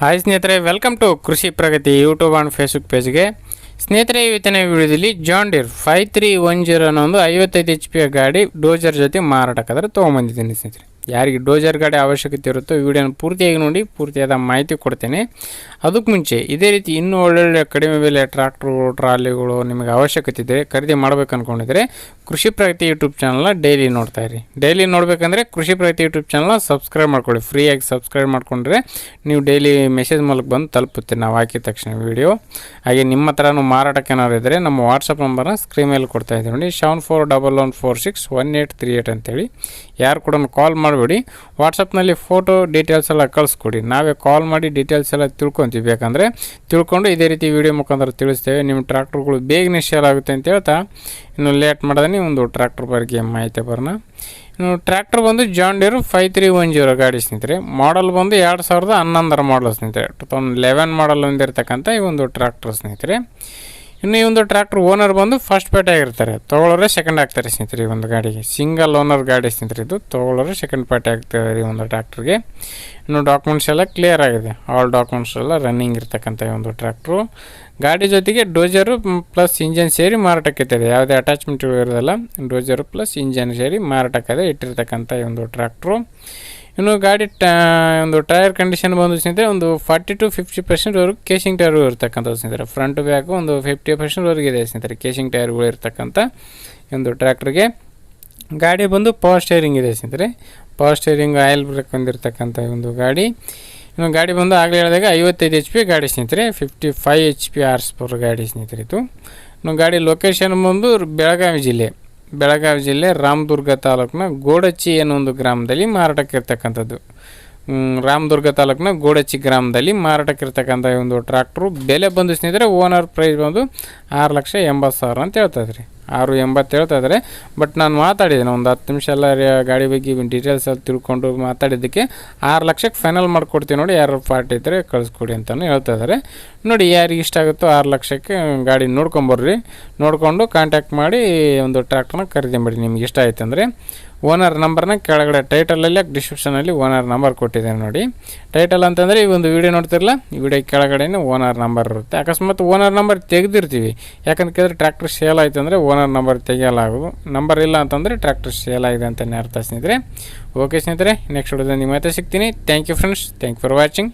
Hi ಸ್ನೇಹಿತರೆ welcome to Krishi Pragati YouTube and Facebook ಪೇಜ್ಗೆ ಸ್ನೇಹಿತರೆ, ಇವತ್ತಿನ ವಿಡಿಯೋದಲ್ಲಿ John Deere five three one zero ಅನ್ನೋ ಒಂದು ಐವತ್ತೈದು ಎಚ್ ಪಿಯ ಗಾಡಿ ಡೋಜರ್ ಜೊತೆ ಮಾರಾಟಕ್ಕಾದ್ರೆ ತೊಗೊಂಬಂದಿದ್ದೀನಿ ಸ್ನೇಹಿತರೆ. ಯಾರಿಗೆ ಡೋಜರ್ ಗಾಡಿ ಅವಶ್ಯಕತೆ ಇರುತ್ತೋ ವಿಡಿಯೋನ ಪೂರ್ತಿಯಾಗಿ ನೋಡಿ, ಪೂರ್ತಿಯಾದ ಮಾಹಿತಿ ಕೊಡ್ತೇನೆ. ಅದಕ್ಕೆ ಮುಂಚೆ ಇದೇ ರೀತಿ ಇನ್ನೂ ಒಳ್ಳೊಳ್ಳೆ ಕಡಿಮೆ ಬೆಲೆ ಟ್ರಾಕ್ಟ್ರುಗಳು ಟ್ರಾಲಿಗಳು ನಿಮಗೆ ಅವಶ್ಯಕತೆ ಇದ್ದರೆ ಖರೀದಿ ಮಾಡಬೇಕು ಅಂದ್ಕೊಂಡಿದ್ರೆ ಕೃಷಿ ಪ್ರಗತಿ ಯೂಟ್ಯೂಬ್ ಚಾನಲ್ನ ಡೈಲಿ ನೋಡ್ತಾ ಇರಿ. ಡೈಲಿ ನೋಡಬೇಕಂದ್ರೆ ಕೃಷಿ ಪ್ರಗತಿ ಯೂಟ್ಯೂಬ್ ಚಾನಲ್ನ ಸಬ್ಸ್ಕ್ರೈಬ್ ಮಾಡ್ಕೊಳ್ಳಿ. ಫ್ರೀಯಾಗಿ ಸಬ್ಸ್ಕ್ರೈಬ್ ಮಾಡ್ಕೊಂಡ್ರೆ ನೀವು ಡೈಲಿ ಮೆಸೇಜ್ ಮೂಲಕ ಬಂದು ತಲುಪುತ್ತೆ ನಾವು ಹಾಕಿದ ತಕ್ಷಣ ವಿಡಿಯೋ. ಹಾಗೆ ನಿಮ್ಮ ಹತ್ರನೂ ಮಾರಾಟಕ್ಕೆ ಏನಾದ್ರು ಇದ್ದರೆ ನಮ್ಮ ವಾಟ್ಸಪ್ ನಂಬರ್ನ ಸ್ಕ್ರೀನ್ ಮೇಲೆ ಕೊಡ್ತಾ ಇದ್ದೀವಿ ನೋಡಿ, seven four double one four six one eight three eight ಅಂತೇಳಿ. ಯಾರು ಕೂಡ ಕಾಲ್ ಮಾಡಬೇಡಿ. ವಾಟ್ಸಪ್ನಲ್ಲಿ ಫೋಟೋ ಡೀಟೇಲ್ಸ್ ಎಲ್ಲ ಕಳಿಸ್ಕೊಡಿ. ನಾವೇ ಕಾಲ್ ಮಾಡಿ ಡೀಟೇಲ್ಸ್ ಎಲ್ಲ ತಿಳ್ಕೊತೀವಿ. ಬೇಕಂದರೆ ತಿಳ್ಕೊಂಡು ಇದೇ ರೀತಿ ವಿಡಿಯೋ ಮುಖಾಂತರ ತಿಳಿಸ್ತೇವೆ. ನಿಮ್ಮ ಟ್ರ್ಯಾಕ್ಟರ್ಗಳು ಬೇಗನೆ ಶೇರ್ ಆಗುತ್ತೆ ಅಂತ ಹೇಳ್ತಾ, ಇನ್ನು ಲೇಟ್ ಮಾಡೋದೇ ಒಂದು ಟ್ರ್ಯಾಕ್ಟರ್ ಬಗ್ಗೆ ಮಾಹಿತಿ ಬರೋಣ. ಇನ್ನು ಟ್ರ್ಯಾಕ್ಟರ್ ಬಂದು John Deere five three one zero ಗಾಡಿ ಸ್ನೇಹಿತರೆ. ಮಾಡಲ್ ಬಂದು ಎರಡು ಸಾವಿರದ ಹನ್ನೊಂದರ ಮಾಡಲ್ ಸ್ನೇಹಿತರೆ. ಟು ತೌಸಂಡ್ ಲೆವೆನ್ ಮಾಡಲ್ ಹೊಂದಿರತಕ್ಕಂಥ ಈ ಒಂದು ಟ್ರ್ಯಾಕ್ಟರ್ ಸ್ನೇಹಿತರೆ. ಇನ್ನು ಈ ಒಂದು ಟ್ರ್ಯಾಕ್ಟರ್ ಓನರ್ ಬಂದು ಫಸ್ಟ್ ಪೇಟೆ ಆಗಿರ್ತಾರೆ. ತೊಗೊಳೋರೆ ಸೆಕೆಂಡ್ ಆಗ್ತಾರೆ ಸ್ನೇಹಿತರೆ ಈ ಒಂದು ಗಾಡಿಗೆ. ಸಿಂಗಲ್ ಓನರ್ ಗಾಡಿ ಸ್ನೇಹಿತರೆ ಇದು. ತೊಗೊಳ್ಳೋರೆ ಸೆಕೆಂಡ್ ಪಾರ್ಟಿ ಆಗ್ತಾರೆ ಈ ಒಂದು ಟ್ರ್ಯಾಕ್ಟ್ರಿಗೆ ಇನ್ನು ಡಾಕ್ಯುಮೆಂಟ್ಸ್ ಎಲ್ಲ ಕ್ಲಿಯರ್ ಆಗಿದೆ. ಆಲ್ ಡಾಕ್ಯುಮೆಂಟ್ಸ್ ಎಲ್ಲ ರನ್ನಿಂಗ್ ಇರ್ತಕ್ಕಂಥ ಈ ಒಂದು ಟ್ರ್ಯಾಕ್ಟ್ರು ಗಾಡಿ ಜೊತೆಗೆ ಡೋಜರು ಪ್ಲಸ್ ಇಂಜನ್ ಸೇರಿ ಮಾರಾಟಕ್ಕೆ ಇದೆ ಯಾವುದೇ ಅಟ್ಯಾಚ್ಮೆಂಟ್ ಇರೋದಲ್ಲ ಡೋಜರು ಪ್ಲಸ್ ಇಂಜನ್ ಸೇರಿ ಮಾರಾಟಕ್ಕೆ ಇಟ್ಟಿರ್ತಕ್ಕಂಥ ಈ ಒಂದು ಟ್ರ್ಯಾಕ್ಟ್ರು ಇನ್ನು ಗಾಡಿ ಟಾ, ಒಂದು ಟೈರ್ ಕಂಡೀಷನ್ ಬಂದು ಸ್ನೇಹಿತರೆ, ಒಂದು ಫಾರ್ಟಿ ಟು ಫಿಫ್ಟಿ ಪರ್ಸೆಂಟ್ವರೆಗೂ ಕೇಸಿಂಗ್ ಟೈರ್ಗಳು ಇರ್ತಕ್ಕಂಥದ್ದು ಸ್ನೇಹಿತರೆ. ಫ್ರಂಟ್ ಬ್ಯಾಕು ಒಂದು ಫಿಫ್ಟಿ ಪರ್ಸೆಂಟ್ವರೆಗೆ ಇದೆ ಸ್ನೇಹಿತರೆ ಕೇಸಿಂಗ್ ಟೈರ್ಗಳು ಇರ್ತಕ್ಕಂಥ ಒಂದು ಟ್ರ್ಯಾಕ್ಟ್ರಿಗೆ ಗಾಡಿ ಬಂದು ಪವರ್ ಸ್ಟೇರಿಂಗ್ ಇದೆ ಸ್ನೇಹಿತರೆ. ಪವರ್ ಸ್ಟೇರಿಂಗ್ ಆಯಿಲ್ ಬ್ರೇಕ್ ಹೊಂದಿರತಕ್ಕಂಥ ಒಂದು ಗಾಡಿ. ಇನ್ನು ಗಾಡಿ ಬಂದು ಆಗಲೇ ಹೇಳಿದಾಗ ಐವತ್ತೈದು ಎಚ್ ಪಿ ಗಾಡಿ ಸ್ನೇಹಿತರೆ fifty five H P hours per ಗಾಡಿ ಸ್ನೇಹಿತರೆ ಇದು. ಇನ್ನು ಗಾಡಿ ಲೊಕೇಶನ್ ಬಂದು ಬೆಳಗಾವಿ ಜಿಲ್ಲೆ. ಬೆಳಗಾವಿ ಜಿಲ್ಲೆ ರಾಮದುರ್ಗ ತಾಲೂಕಿನ ಗೋಡಚ್ಚಿ ಅನ್ನೋ ಒಂದು ಗ್ರಾಮದಲ್ಲಿ ಮಾರಾಟಕ್ಕಿರ್ತಕ್ಕಂಥದ್ದು. ರಾಮದುರ್ಗ ತಾಲೂಕಿನ ಗೋಡಚ್ಚಿ ಗ್ರಾಮದಲ್ಲಿ ಮಾರಾಟಕ್ಕಿರ್ತಕ್ಕಂಥ ಒಂದು ಟ್ರ್ಯಾಕ್ಟ್ರು ಬೆಲೆ ಬಂದು ಸ್ನೇಹಿತರೆ ಓನರ್ ಪ್ರೈಸ್ ಬಂದು ಆರು ಲಕ್ಷ ಎಂಬತ್ತು ಸಾವಿರ ಅಂತ ಹೇಳ್ತಾ ಇದ್ರಿ. ಆರು ಎಂಬತ್ತು ಹೇಳ್ತಾ ಇದ್ದಾರೆ ಬಟ್ ನಾನು ಮಾತಾಡಿದ್ದೇನೆ, ಒಂದು ಹತ್ತು ನಿಮಿಷ ಎಲ್ಲ ಗಾಡಿ ಬಗ್ಗೆ ಡೀಟೇಲ್ಸ್ ಎಲ್ಲ ತಿಳ್ಕೊಂಡು ಮಾತಾಡಿದ್ದಕ್ಕೆ ಆರು ಲಕ್ಷಕ್ಕೆ ಫೈನಲ್ ಮಾಡಿಕೊಡ್ತೀವಿ ನೋಡಿ, ಯಾರು ಪಾರ್ಟಿ ಇದ್ದರೆ ಕಳಿಸ್ಕೊಡಿ ಅಂತಲೂ ಹೇಳ್ತಾ ಇದ್ದಾರೆ ನೋಡಿ, ಯಾರಿಗೆ ಇಷ್ಟ ಆಗುತ್ತೋ ಆರು ಲಕ್ಷಕ್ಕೆ ಗಾಡಿ ನೋಡ್ಕೊಂಬರ್ರಿ. ನೋಡಿಕೊಂಡು ಕಾಂಟ್ಯಾಕ್ಟ್ ಮಾಡಿ ಒಂದು ಟ್ರ್ಯಾಕ್ಟರ್ನ ಖರೀದಿ ಮಾಡಿ, ನಿಮ್ಗೆ ಇಷ್ಟ ಆಯ್ತು ಅಂದರೆ. ಓನರ್ ನಂಬರ್ನ ಕೆಳಗಡೆ ಟೈಟಲಲ್ಲೇ ಡಿಸ್ಕ್ರಿಪ್ಷನಲ್ಲಿ ಓನರ್ ನಂಬರ್ ಕೊಟ್ಟಿದ್ದೇನೆ ನೋಡಿ. ಟೈಟಲ್ ಅಂತಂದರೆ ಈ ಒಂದು ವಿಡಿಯೋ ನೋಡ್ತಿರಲ್ಲ ಈ ವಿಡಿಯೋ ಕೆಳಗಡೆನೇ ಓನರ್ ನಂಬರ್ ಇರುತ್ತೆ. ಅಕಸ್ಮಾತ್ ಓನರ್ ನಂಬರ್ ತೆಗೆದಿರ್ತೀವಿ. ಯಾಕಂತ ಕೇಳಿದ್ರೆ ಟ್ರ್ಯಾಕ್ಟರ್ ಸೇಲ್ ಆಯ್ತು ಅಂದರೆ ಓನರ್ ನಂಬರ್ ತೆಗೆಯಲಾಗುವುದು ನಂಬರ್ ಇಲ್ಲ ಅಂತಂದರೆ ಟ್ರ್ಯಾಕ್ಟರ್ ಸೇಲ್ ಆಗಿದೆ ಅಂತ ಅರ್ಥ ಸ್ನೇಹಿತರೆ. ಓಕೆ ಸ್ನೇಹಿತರೆ ನೆಕ್ಸ್ಟ್ ವಿಡಿಯೋದಲ್ಲಿ ನಿಮ್ಮ ಮತ್ತೆ ಸಿಗ್ತೀನಿ. Thank you friends thank for watching